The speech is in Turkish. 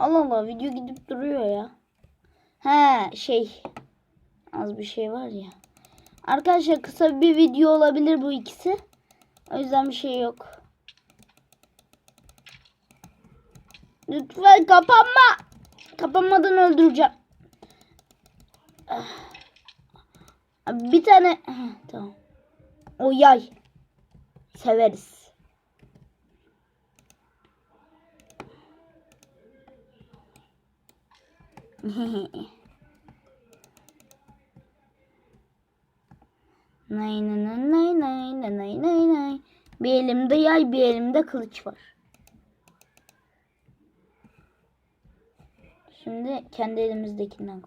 Allah Allah video gidip duruyor ya. He şey. Az bir şey var ya. Arkadaşlar kısa bir video olabilir bu ikisi. O yüzden bir şey yok. Lütfen kapanma. Kapanmadan öldüreceğim. Ah. Bir tane tamam. O yay. Severiz. nay nay nay nay nay nay nay nay. Bir elimde yay bir elimde kılıç var. Şimdi kendi elimizdekinden